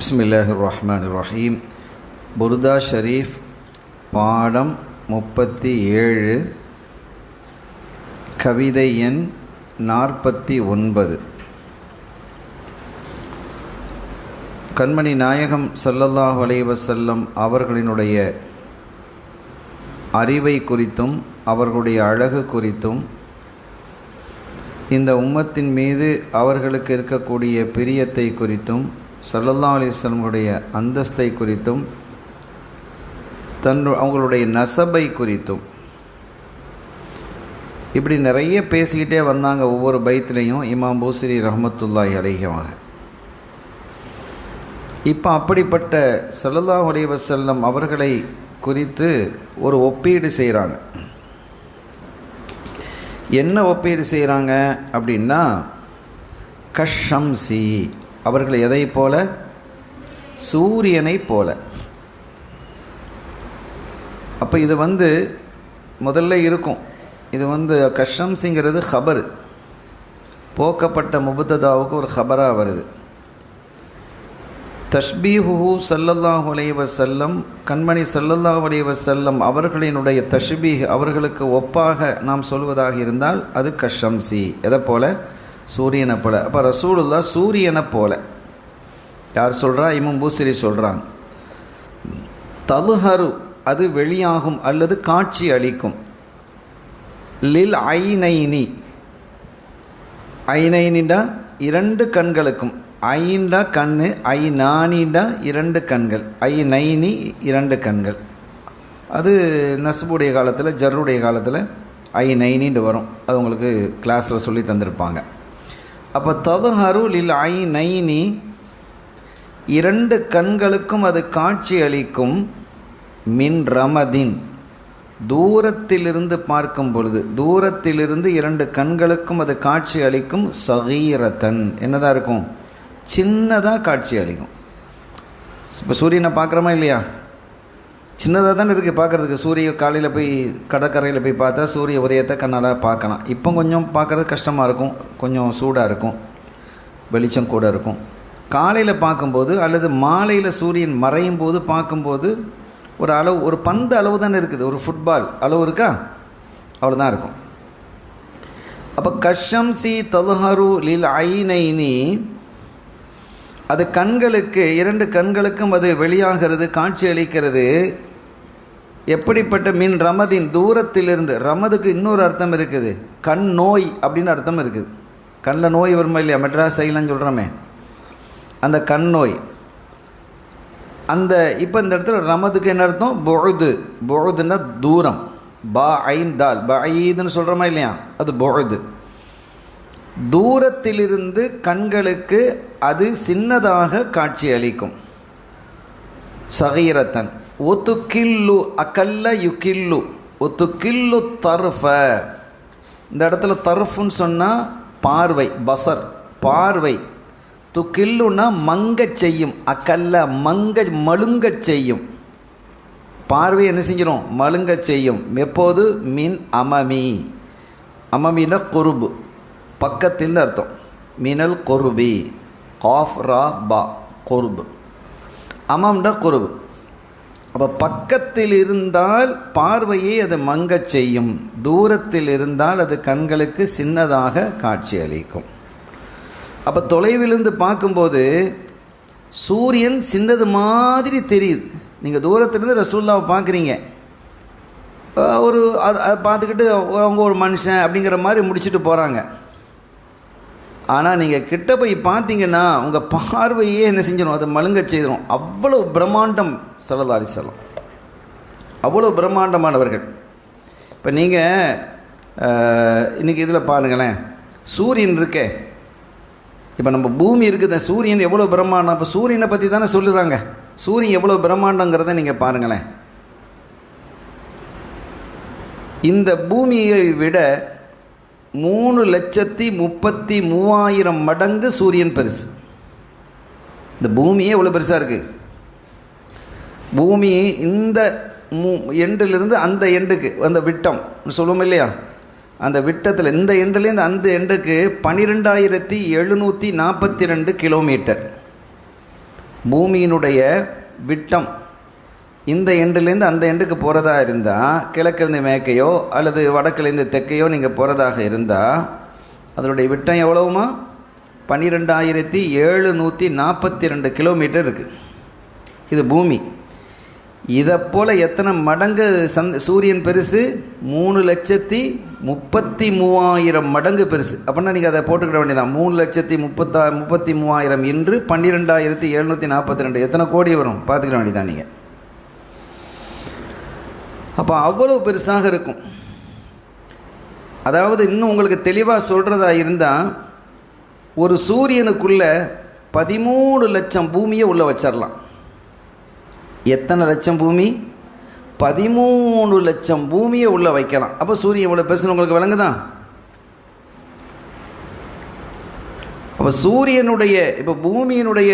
பிஸ்மில்லாஹிர் ரஹ்மான் ரஹீம் புர்தா ஷரீஃப் பாடம் முப்பத்தி ஏழு. கவிதை எண் நாற்பத்தி ஒன்பது. கண்மணி நாயகம் ஸல்லல்லாஹு அலைவசல்லம் அவர்களினுடைய அறிவை குறித்தும் அவர்களுடைய அழகு குறித்தும் இந்த உம்மத்தின் மீது அவர்களுக்கு இருக்கக்கூடிய பிரியத்தை குறித்தும் சல்லல்லா அலிஸ்லம்களுடைய அந்தஸ்தை குறித்தும் தன் அவங்களுடைய நசபை குறித்தும். இப்படி நிறைய பேசிக்கிட்டே வந்தாங்க ஒவ்வொரு பைத்திலையும் இமாம் பூசிரி ரஹமத்துல்லாஹி அலைஹமாக இப்போ அப்படிப்பட்ட சல்லல்லா அலி வசல்லம் அவர்களை குறித்து ஒரு ஒப்பீடு செய்கிறாங்க என்ன ஒப்பீடு செய்கிறாங்க அப்படின்னா கஷம்சி அவர்கள் எதை போல? சூரியனை போல. அப்போ இது வந்து முதல்ல இருக்கும். இது வந்து கஷம்சிங்கிறது ஹபர் போக்கப்பட்ட முபுத்ததாவுக்கு ஒரு ஹபராக வருது. தஷ்பீஹு சல்லல்லாஹ் அலைஹி செல்லம் கண்மணி சல்லல்லாஹ் அலைஹி செல்லம் அவர்களினுடைய தஷ்பீஹ் அவர்களுக்கு ஒப்பாக நாம் சொல்வதாக இருந்தால் அது கஷம்சி எதை போல்? சூரியனை போல. அப்போ ரசூலுல்லா சூரியனை போல. யார் சொல்கிறா இமம் பூசிரி சொல்கிறாங்க தலுஹரு அது வெளியாகும் அல்லது காட்சி அளிக்கும். லில் ஐனைனி. ஐநைனிண்டா இரண்டு கண்களுக்கும். ஐண்டா கண்ணு ஐ நானிண்டா இரண்டு கண்கள். ஐ நைனி இரண்டு கண்கள். அது நசுபுடைய காலத்தில் ஜர்ருடைய காலத்தில் ஐ நைனின்ட்டு வரும். அது உங்களுக்கு கிளாஸில் சொல்லி தந்திருப்பாங்க. அப்போ ததுஹரு லில் ஐ நைனி இரண்டு கண்களுக்கும் அது காட்சி அளிக்கும் மின் ரமதின். தூரத்திலிருந்து பார்க்கும் பொழுது தூரத்திலிருந்து இரண்டு கண்களுக்கும் அது காட்சி அளிக்கும் சகீரத்தன் என்னதான் இருக்கும்? சின்னதாக காட்சி அளிக்கும். இப்போ சூரியனை பார்க்குறோமா இல்லையா? சின்னதாக தானே இருக்குது பார்க்குறதுக்கு. சூரிய காலையில் போய் கடற்கரையில் போய் பார்த்தா சூரிய உதயத்தை கண்ணால் பார்க்கலாம். இப்போ கொஞ்சம் பார்க்குறது கஷ்டமாக இருக்கும். கொஞ்சம் சூடாக இருக்கும். வெளிச்சம் கூட இருக்கும். காலையில் பார்க்கும்போது அல்லது மாலையில் சூரியன் மறையும் போது பார்க்கும்போது ஒரு அளவு ஒரு பந்து அளவு தானே இருக்குது. ஒரு ஃபுட்பால் அளவு இருக்கா? அவ்வளோதான் இருக்கும். அப்போ கஷம்சி தலுஹரு லில் ஐநைனி அது கண்களுக்கு இரண்டு கண்களுக்கும் அது வெளியாகிறது காட்சி அளிக்கிறது. எப்படிப்பட்ட மின்? ரமதின் தூரத்திலிருந்து ரமதுக்கு இன்னொரு அர்த்தம் இருக்குது. கண் நோய் அப்படின்னு அர்த்தம் இருக்குது. கண்ணில் நோய் வருமா இல்லையா? மெட்ராஸ் சைலன்னு சொல்கிறோமே அந்த கண் நோய். அந்த இப்போ இந்த இடத்துல ரமதுக்கு என்ன அர்த்தம்? பொழுது. பொழுதுன்னா தூரம். பா ஐன் தால். ப ஐதுன்னு சொல்கிறோமா இல்லையா? அது பொழுது. தூரத்திலிருந்து கண்களுக்கு அது சின்னதாக காட்சி அளிக்கும் சகீரத்தன். ஒத்துக்கில்லு அக்கல்ல யுக்கில்லு. ஒத்துக்கில்லு தருஃப. இந்த இடத்துல தருஃபுன்னு சொன்னால் பார்வை பசர் பார்வை. துக்கில்லுன்னா மங்கச் செய்யும் அக்கல்ல மங்க மழுங்கச் செய்யும். பார்வை என்ன செஞ்சிடும் மழுங்க செய்யும். எப்போது? மின் அமமி. அமமின குருபு. பக்கத்தில் அர்த்தம். மினல் கொருபி. காஃப் ரா பா. கொருபு. அமம்டா குருபு. அப்போ பக்கத்தில் இருந்தால் பார்வையை அது மங்கச் செய்யும். தூரத்தில் இருந்தால் அது கண்களுக்கு சின்னதாக காட்சி அளிக்கும். அப்போ தொலைவிலிருந்து பார்க்கும்போது சூரியன் சின்னது மாதிரி தெரியுது. நீங்கள் தூரத்துலேருந்து ரசூல்லாவை பார்க்குறீங்க. ஒரு அதை பார்த்துக்கிட்டு அவங்க ஒரு மனுஷன் அப்படிங்கிற மாதிரி முடிச்சுட்டு போகிறாங்க ஆனால் நீங்கள் கிட்ட போய் பார்த்தீங்கன்னா உங்கள் பார்வையே என்ன செஞ்சிடும் அதை மழுங்க செய்திடும் அவ்வளோ பிரம்மாண்டம் சலதாரி செல்லம் அவ்வளோ பிரம்மாண்டமானவர்கள். இப்போ நீங்கள் இன்றைக்கி இதில் பாருங்களேன். சூரியன் இருக்கே. இப்போ நம்ம பூமி இருக்குது சூரியன் எவ்வளோ பிரம்மாண்டம்? இப்போ சூரியனை பற்றி தானே சொல்லுறாங்க. சூரியன் எவ்வளோ பிரம்மாண்டங்கிறத நீங்கள் பாருங்களேன். இந்த பூமியை விட மூணு லட்சத்தி முப்பத்தி மூவாயிரம் மடங்கு சூரியன் பெருசு. இந்த பூமியே இவ்வளோ பெருசாக இருக்குது பூமி இந்த மூ எண்டிலிருந்து அந்த எண்டுக்கு அந்த விட்டம் சொல்லுவோம் இல்லையா? அந்த விட்டத்தில் இந்த எண்டுலேருந்து அந்த எண்டுக்கு பன்னிரெண்டாயிரத்தி எழுநூற்றி நாற்பத்தி ரெண்டு கிலோமீட்டர் பூமியினுடைய விட்டம் இந்த எண்டுலேருந்து அந்த எண்டுக்கு போகிறதா இருந்தால் கிழக்கிலேருந்து மேற்கையோ அல்லது வடக்குலேருந்து தெற்கையோ நீங்கள் போகிறதாக இருந்தால் அதனுடைய விட்டம் எவ்வளவுமா? பன்னிரெண்டாயிரத்தி எழுநூற்றி நாற்பத்தி ரெண்டு கிலோமீட்டர் இருக்குது இது பூமி. இதை போல் எத்தனை மடங்கு சந்த் சூரியன் பெருசு? மூணு லட்சத்தி முப்பத்தி மூவாயிரம் மடங்கு பெருசு. அப்படின்னா நீங்கள் அதை போட்டுக்கிட வேண்டியதான் மூணு லட்சத்தி முப்பத்தா முப்பத்தி மூவாயிரம் இன்று பன்னிரெண்டாயிரத்தி எழுநூற்றி நாற்பத்தி ரெண்டு எத்தனை கோடி வரும்? பார்த்துக்கிட வேண்டியதான் நீங்கள் அப்போ அவ்வளோ பெருசாக இருக்கும். அதாவது இன்னும் உங்களுக்கு தெளிவாக சொல்கிறதா இருந்தால் ஒரு சூரியனுக்குள்ளே பதிமூணு லட்சம் பூமியை உள்ளே வச்சிடலாம் எத்தனை லட்சம் பூமி? பதிமூணு லட்சம் பூமியை உள்ளே வைக்கலாம். அப்போ சூரியன் இவ்வளோ பெருசுன்னு உங்களுக்கு விளங்குதான் அப்போ சூரியனுடைய இப்போ பூமியினுடைய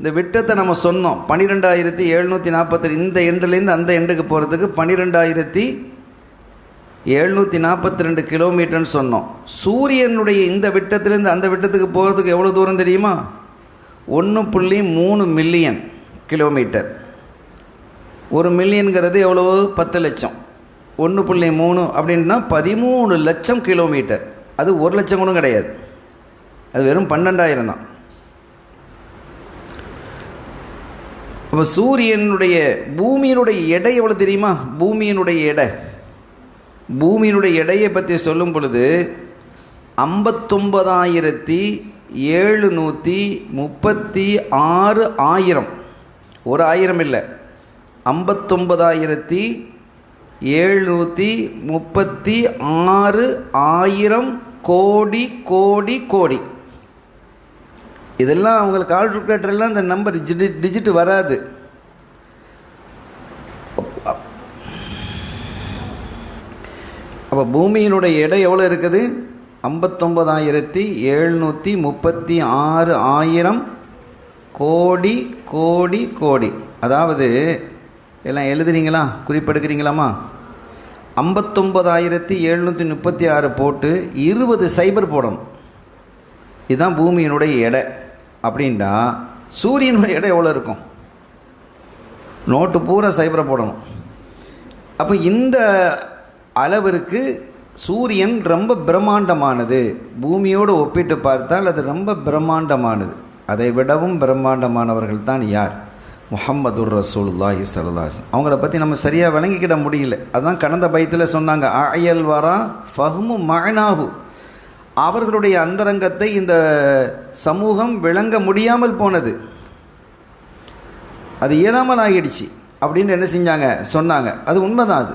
இந்த விட்டத்தை நம்ம சொன்னோம். பன்னிரெண்டாயிரத்தி எழுநூற்றி நாற்பத்தி இந்த எண்டுலேருந்து அந்த எண்டுக்கு போகிறதுக்கு பன்னிரெண்டாயிரத்தி எழுநூற்றி நாற்பத்தி ரெண்டு கிலோமீட்டர்னு சொன்னோம். சூரியனுடைய இந்த விட்டத்திலேருந்து அந்த விட்டத்துக்கு போகிறதுக்கு எவ்வளோ தூரம் தெரியுமா? ஒன்று புள்ளி மூணு மில்லியன் கிலோமீட்டர் ஒரு மில்லியனுங்கிறது எவ்வளவு? பத்து லட்சம். ஒன்று புள்ளி மூணு அப்படின்னா பதிமூணு லட்சம் கிலோமீட்டர் அது ஒரு லட்சம் கூட கிடையாது. அது வெறும் பன்னெண்டாயிரம் தான். அப்போ சூரியனுடைய பூமியினுடைய எடை எவ்வளோ தெரியுமா? பூமியினுடைய எடை. பூமியினுடைய எடையை பற்றி சொல்லும் பொழுது ஐம்பத்தொம்பதாயிரத்தி ஏழுநூற்றி முப்பத்தி ஆறு ஆயிரம். ஒரு ஆயிரம் இல்லை. ஐம்பத்தொம்பதாயிரத்தி ஏழ்நூற்றி முப்பத்தி ஆறு ஆயிரம் கோடி கோடி கோடி. இதெல்லாம் அவங்களுக்கு கால்குலேட்டர்லாம் இந்த நம்பர் டிஜிட் வராது. அப்போ பூமியினுடைய எடை எவ்வளோ இருக்குது? ஐம்பத்தொம்பதாயிரத்தி எழுநூற்றி முப்பத்தி ஆறு ஆயிரம் கோடி கோடி கோடி. அதாவது எல்லாம் எழுதுறீங்களா? குறிப்பெடுக்கிறீங்களாமா ஐம்பத்தொம்பதாயிரத்தி எழுநூற்றி முப்பத்தி ஆறு போட்டு இருபது சைபர் போடணும். இதுதான் பூமியினுடைய எடை. அப்படின்னா சூரியனுடைய இடம் எவ்வளோ இருக்கும்? நோட்டு பூரா சைபரை போடணும். அப்போ இந்த அளவிற்கு சூரியன் ரொம்ப பிரம்மாண்டமானது. பூமியோடு ஒப்பிட்டு பார்த்தால் அது ரொம்ப பிரம்மாண்டமானது. அதை விடவும் பிரம்மாண்டமானவர்கள் தான் யார்? முஹம்மதுர் ரசூலுல்லாஹி சல்லாஸ் அவங்கள பற்றி நம்ம சரியாக விளங்கிக்கிட முடியல. அதுதான் கடந்த பயத்தில் சொன்னாங்க அயல் வரா ஃபஹ்மு மகனாகு அவர்களுடைய அந்தரங்கத்தை இந்த சமூகம் விளங்க முடியாமல் போனது. அது இயலாமல் ஆகிடுச்சு. அப்படின்னு என்ன செஞ்சாங்க? சொன்னாங்க. அது உண்மைதான் அது.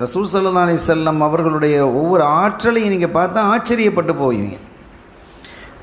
ரசூல் சல்லா அலி செல்லம் அவர்களுடைய ஒவ்வொரு ஆற்றலையும் நீங்கள் பார்த்தா ஆச்சரியப்பட்டு போவீங்க.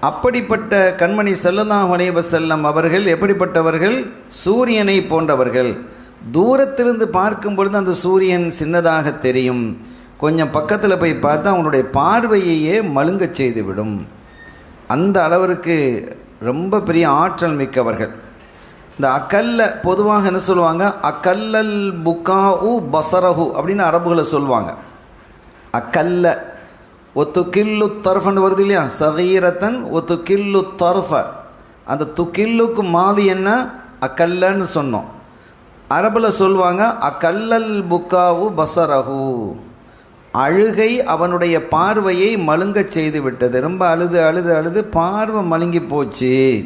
அப்படிப்பட்ட கண்மணி செல்லதா வலைவ செல்லம் அவர்கள் எப்படிப்பட்டவர்கள்? சூரியனை போன்றவர்கள். தூரத்திலிருந்து பார்க்கும் பொழுது அந்த சூரியன் சின்னதாக தெரியும். கொஞ்சம் பக்கத்தில் போய் பார்த்தா அவனுடைய பார்வையையே மழுங்கச் செய்துவிடும். அந்த அளவிற்கு ரொம்ப பெரிய ஆற்றல் மிக்கவர்கள். இந்த அக்கல்ல பொதுவாக என்ன சொல்லுவாங்க? அக்கல்லல் புக்கா உ பசரஹு அப்படின்னு அரபுகளை சொல்லுவாங்க. அக்கல்ல ஒத்து கில்லு தர்ஃபன்னு வருது இல்லையா? சகீரத்தன் ஒத்து கில்லு தர்ஃப. அந்த துக்கில்லுக்கு மாதி என்ன? அக்கல்லன்னு சொன்னோம். அரபில் சொல்லுவாங்க அக்கல்லல் புக்காவு பசரஹு. அழுகை அவனுடைய பார்வையை மழுங்கச் செய்து விட்டது ரொம்ப அழுது அழுது அழுது பார்வை மழுங்கி போச்சு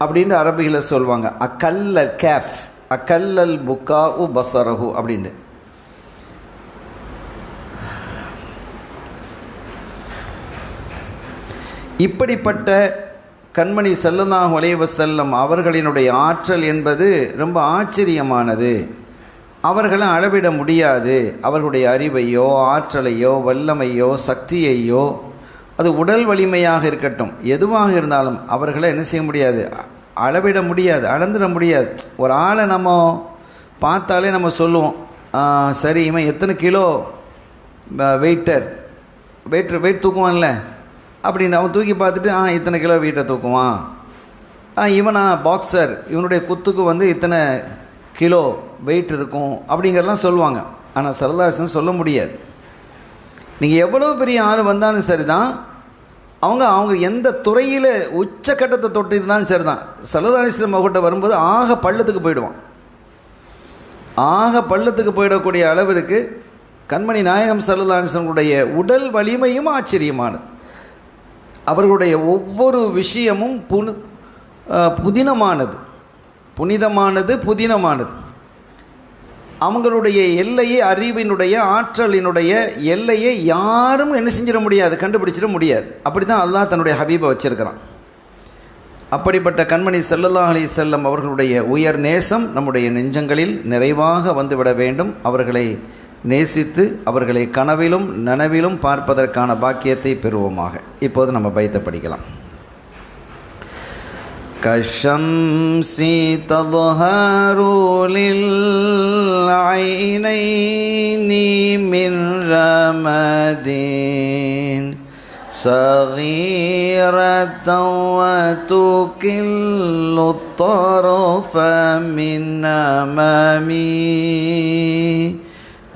அப்படின்னு அரபிகளை சொல்லுவாங்க அக்கல்ல கேஃப் அக்கல்லல் புக்கா உ பசரஹு அப்படின்னு இப்படிப்பட்ட கண்மணி செல்லந்தாஹ் வளைவ செல்லம் அவர்களினுடைய ஆற்றல் என்பது ரொம்ப ஆச்சரியமானது. அவர்களை அளவிட முடியாது. அவர்களுடைய அறிவையோ ஆற்றலையோ வல்லமையோ சக்தியையோ அது உடல் வலிமையாக இருக்கட்டும். எதுவாக இருந்தாலும் அவர்களை என்ன செய்ய முடியாது? அளவிட முடியாது அளந்துட முடியாது. ஒரு ஆளை நம்ம பார்த்தாலே நம்ம சொல்லுவோம் சரி இவன் எத்தனை கிலோ வெயிட்டர் வெயிட் வெயிட் தூக்குவான்ல? அப்படின்னு அவன் தூக்கி பார்த்துட்டு ஆ இத்தனை கிலோ வெயிட்டை தூக்குவான். ஆ இவனா பாக்ஸர் இவனுடைய குத்துக்கு வந்து இத்தனை கிலோ வெயிட் இருக்கும் அப்படிங்கிறலாம் சொல்லுவாங்க. ஆனால் சரதாசன் சொல்ல முடியாது. நீங்கள் எவ்வளோ பெரிய ஆள் வந்தாலும் சரி தான் அவங்க அவங்க எந்த துறையில் உச்சக்கட்டத்தை தொட்டு இருந்தாலும் சரி தான் சலதானிஸ்லம் அவர்கிட்ட வரும்போது ஆக பள்ளத்துக்கு போயிடுவான். ஆக பள்ளத்துக்கு போயிடக்கூடிய அளவிற்கு கண்மணி நாயகம் சல்லதானிசனுடைய உடல் வலிமையும் ஆச்சரியமானது. அவர்களுடைய ஒவ்வொரு விஷயமும் புனி புதினமானது. புனிதமானது புதினமானது. அவங்களுடைய எல்லையை அறிவினுடைய ஆற்றலினுடைய எல்லையை யாரும் என்ன செஞ்சிட முடியாது கண்டுபிடிச்சிட முடியாது. அப்படி தான் அல்லாஹ் தன்னுடைய ஹபீபை வச்சுருக்கிறான். அப்படிப்பட்ட கண்மணி ஸல்லல்லாஹு அலி செல்லம் அவர்களுடைய உயர் நேசம் நம்முடைய நெஞ்சங்களில் நிறைவாக வந்துவிட வேண்டும். அவர்களை நேசித்து அவர்களை கனவிலும் நனவிலும் பார்ப்பதற்கான பாக்கியத்தை பெறுவோமாக. இப்போது நம்ம பயத்தை படிக்கலாம். كالشمس تظهر للعينين من رمد صغيرة وتكل الطرف من أمامي.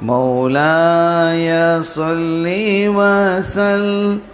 مولاي صل وسلم